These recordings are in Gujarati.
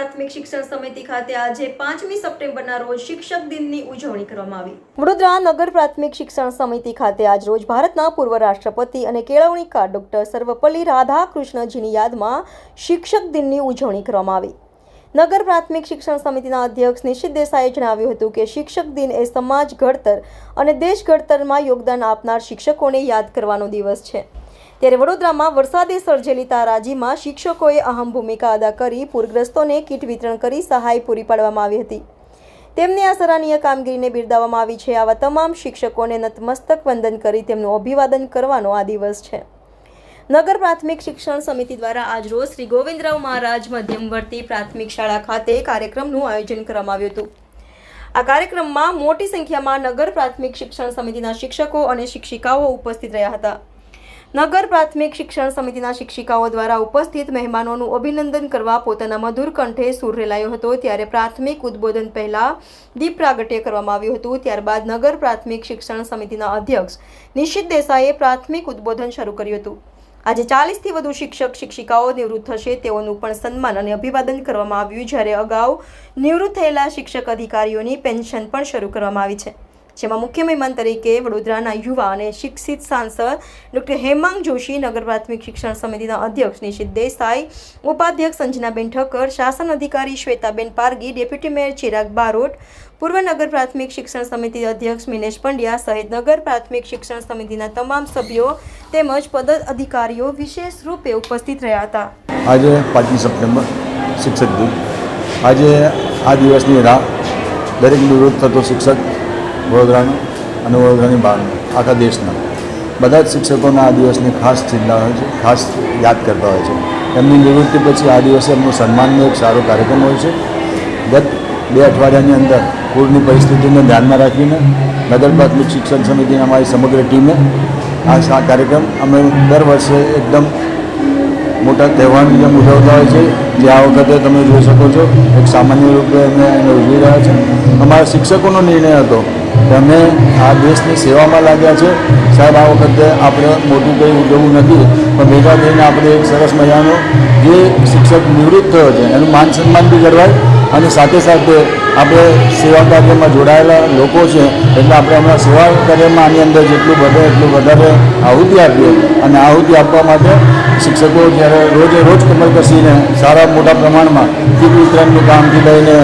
પ્રાથમિક શિક્ષણ સમિતિ ખાતે આજે પાંચમી સપ્ટેમ્બરના રોજ શિક્ષક દિનની ઉજવણી કરવામાં આવી. વડોદરા નગર પ્રાથમિક શિક્ષણ સમિતિ ખાતે આજ રોજ ભારતના પૂર્વ રાષ્ટ્રપતિ અને કેળવણીકાર ડોક્ટર સર્વપલ્લી રાધાકૃષ્ણજીની યાદમાં શિક્ષક દિનની ઉજવણી કરવામાં આવી. નગર પ્રાથમિક શિક્ષણ સમિતિના અધ્યક્ષ નિશિત દેસાઈએ જણાવ્યું હતું કે શિક્ષક દિન એ સમાજ ઘડતર અને દેશ ઘડતરમાં યોગદાન આપનાર શિક્ષકોને યાદ કરવાનો દિવસ છે. ત્યારે વડોદરામાં વરસાદે સર્જેલી તારાજીમાં શિક્ષકોએ અહમ ભૂમિકા અદા કરી પૂરગ્રસ્તોને કીટ વિતરણ કરી સહાય પૂરી પાડવામાં આવી હતી. તેમની આ સરાહનીય કામગીરીને બિરદાવવામાં આવી છે. આવા તમામ શિક્ષકોને નતમસ્તક વંદન કરી તેમનું અભિવાદન કરવાનો આ દિવસ છે. નગર પ્રાથમિક શિક્ષણ સમિતિ દ્વારા આજરોજ શ્રી ગોવિંદરાવ મહારાજ મધ્યમવર્તી પ્રાથમિક શાળા ખાતે કાર્યક્રમનું આયોજન કરવામાં આવ્યું હતું. આ કાર્યક્રમમાં મોટી સંખ્યામાં નગર પ્રાથમિક શિક્ષણ સમિતિના શિક્ષકો અને શિક્ષિકાઓ ઉપસ્થિત રહ્યા હતા. નગર પ્રાથમિક શિક્ષણ સમિતિના શિક્ષિકાઓ દ્વારા ઉપસ્થિત મહેમાનોનું અભિનંદન કરવા પોતાના મધુર કંઠે સૂર રેલાયો હતો. ત્યારે પ્રાથમિક ઉદ્બોધન પહેલા દીપ પ્રાગટ્ય કરવામાં આવ્યું હતું. ત્યારબાદ નગર પ્રાથમિક શિક્ષણ સમિતિના અધ્યક્ષ નિશિત દેસાઈએ પ્રાથમિક ઉદ્બોધન શરૂ કર્યું હતું. આજે ચાલીસથી વધુ શિક્ષક, શિક્ષિકાઓ નિવૃત્ત થશે. તેઓનું પણ સન્માન અને અભિવાદન કરવામાં આવ્યું. જ્યારે અગાઉ નિવૃત્ત થયેલા શિક્ષક અધિકારીઓની પેન્શન પણ શરૂ કરવામાં આવી છે. જેમાં મુખ્ય મહેમાન તરીકે વડોદરાના યુવા અને શિક્ષિત સાંસદ ડૉક્ટર હેમાંગ જોશી, નગર પ્રાથમિક શિક્ષણ સમિતિના અધ્યક્ષ નિશિત દેસાઈ, ઉપાધ્યક્ષ સંજનાબેન ઠક્કર, શાસન અધિકારી શ્વેતાબેન પારગી, ડેપ્યુટી મેયર ચિરાગ બારોટ, પૂર્વ નગર પ્રાથમિક શિક્ષણ સમિતિ અધ્યક્ષ મિનેશ પંડ્યા સહિત નગર પ્રાથમિક શિક્ષણ સમિતિના તમામ સભ્યો તેમજ પદ અધિકારીઓ વિશેષ રૂપે ઉપસ્થિત રહ્યા હતા. આજે પાંચમી સપ્ટેમ્બર શિક્ષક દિન. આજે આ દિવસની રાહ દરેક નિવૃત્ત થતો શિક્ષક વડોદરાનો અને વડોદરાની બહારનો, આખા દેશના. બધા જ શિક્ષકોના આ દિવસની ખાસ ચિંતા હોય છે, ખાસ યાદ કરતા હોય છે. એમની નિવૃત્તિ પછી આ દિવસે એમનું સન્માનનો એક સારો કાર્યક્રમ હોય છે. ગત બે અઠવાડિયાની અંદર પૂરની પરિસ્થિતિને ધ્યાનમાં રાખીને નગર પ્રાથમિક શિક્ષણ સમિતિની અમારી સમગ્ર ટીમે આ કાર્યક્રમ અમે દર વર્ષે એકદમ મોટા તહેવારની જેમ ઉજવતા હોય છે. જે આ વખતે તમે જોઈ શકો છો, એક સામાન્ય રૂપે અમે એને ઉજવી રહ્યા છે અમારા શિક્ષકોનો નિર્ણય હતો અમે આ દેશની સેવામાં લાગ્યા છે, સાહેબ, આ વખતે આપણે મોટું કંઈ ઉજવવું નથી, પણ ભેગા થઈને આપણે એક સરસ મજાનો જે શિક્ષક નિવૃત્ત થયો છે, એનું માન સન્માન બી કરવાય અને સાથે સાથે આપણે સેવા કાર્યમાં જોડાયેલા લોકો છે, એટલે આપણે હમણાં સેવા કાર્યમાં આની અંદર જેટલું વધે એટલું વધારે આહુતિ આપીએ અને આહુતિ આપવા માટે શિક્ષકો જ્યારે રોજે રોજ કમર કસીને સારા મોટા પ્રમાણમાં કીટ વિતરણનું કામથી લઈને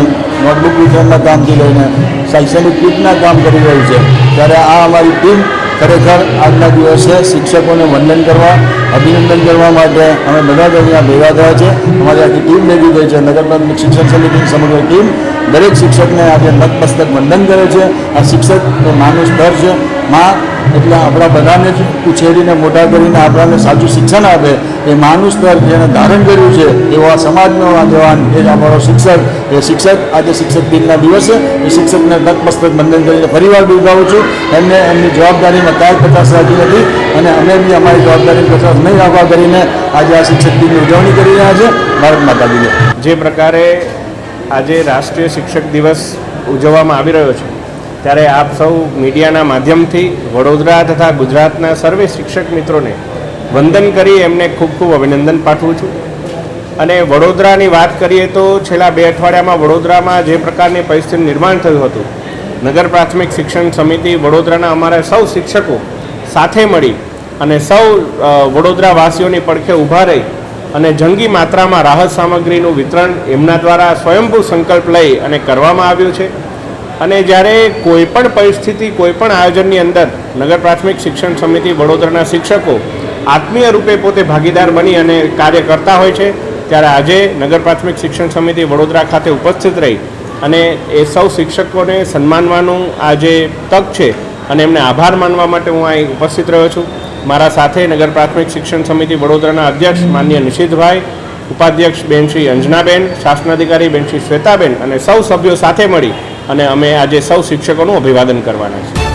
નોટબુક વિતરણના કામથી લઈને શૈક્ષણિક કીટના કામ કરી રહ્યું છે. ત્યારે આ અમારી ટીમ ખરેખર આજના દિવસે શિક્ષકોને વંદન કરવા, અભિનંદન કરવા માટે અમે બધા જ અહીંયા ભેગા થયા છે. અમારી આખી ટીમ ભેગી થઈ છે. નગર પ્રાથમિક શિક્ષણ સમિતિની સમગ્ર ટીમ દરેક શિક્ષકને આજે નતમસ્તક વંદન કરે છે. આ શિક્ષક એ માનું સ્તર છે. માં, એટલે આપણા બધાને જ ઉછેરીને, મોટા કરીને આપણાને સાચું શિક્ષણ આપે. એ માનું સ્તર જેને ધારણ કર્યું છે, એવો આ સમાજનો આગેવાન એ જ અમારો શિક્ષક. એ શિક્ષક આજે શિક્ષક દિનના દિવસે, એ શિક્ષકને નતમસ્તક બંધન કરીને ફરીવાર બિરદાવું છું. એમને એમની જવાબદારીમાં કાંઈ કચાશ રાખી નથી અને અમે બી અમારી જવાબદારી કચાશ નહીં રાખવા કરીને આજે આ શિક્ષક દિનની ઉજવણી કરી રહ્યા છે. ભારત માતા જે પ્રકારે આજે રાષ્ટ્રીય શિક્ષક દિવસ ઉજવવામાં આવી રહ્યો છે ત્યારે આપ સૌ મીડિયાના માધ્યમથી વડોદરા તથા ગુજરાતના સર્વે શિક્ષક મિત્રોને વંદન કરી એમને ખૂબ ખૂબ અભિનંદન પાઠવું છું. અને વડોદરાની વાત કરીએ તો છેલ્લા બે અઠવાડિયામાં વડોદરામાં જે પ્રકારની પરિસ્થિતિનું નિર્માણ થયું હતું, નગર પ્રાથમિક શિક્ષણ સમિતિ વડોદરાના અમારા સૌ શિક્ષકો સાથે મળી અને સૌ વડોદરાવાસીઓની પડખે ઊભા રહી અને જંગી માત્રામાં રાહત સામગ્રીનું વિતરણ એમના દ્વારા સ્વયંભૂ સંકલ્પ લઈ અને કરવામાં આવ્યું છે. અને જ્યારે કોઈ પણ પરિસ્થિતિ કોઈ પણ આયોજનની અંદર નગર પ્રાથમિક શિક્ષણ સમિતિ, વડોદરાના શિક્ષકો આત્મીય રૂપે પોતે ભાગીદાર બની અને કાર્ય કરતા હોય છે, ત્યારે આજે નગર પ્રાથમિક શિક્ષણ સમિતિ વડોદરા ખાતે ઉપસ્થિત રહી અને એ સૌ શિક્ષકોને સન્માનવાનું આ જે તક છે અને એમને આભાર માનવા માટે હું અહીં ઉપસ્થિત રહ્યો છું. મારા સાથે નગર પ્રાથમિક શિક્ષણ સમિતિ વડોદરાના અધ્યક્ષ માન્ય નિશિતભાઈ, ઉપાધ્યક્ષ બેન શ્રી અંજનાબેન, શાસનાધિકારી બેન શ્રી શ્વેતાબેન અને સૌ સભ્યો સાથે મળી અને અમે આજે સૌ શિક્ષકોનું અભિવાદન કરવાના છીએ.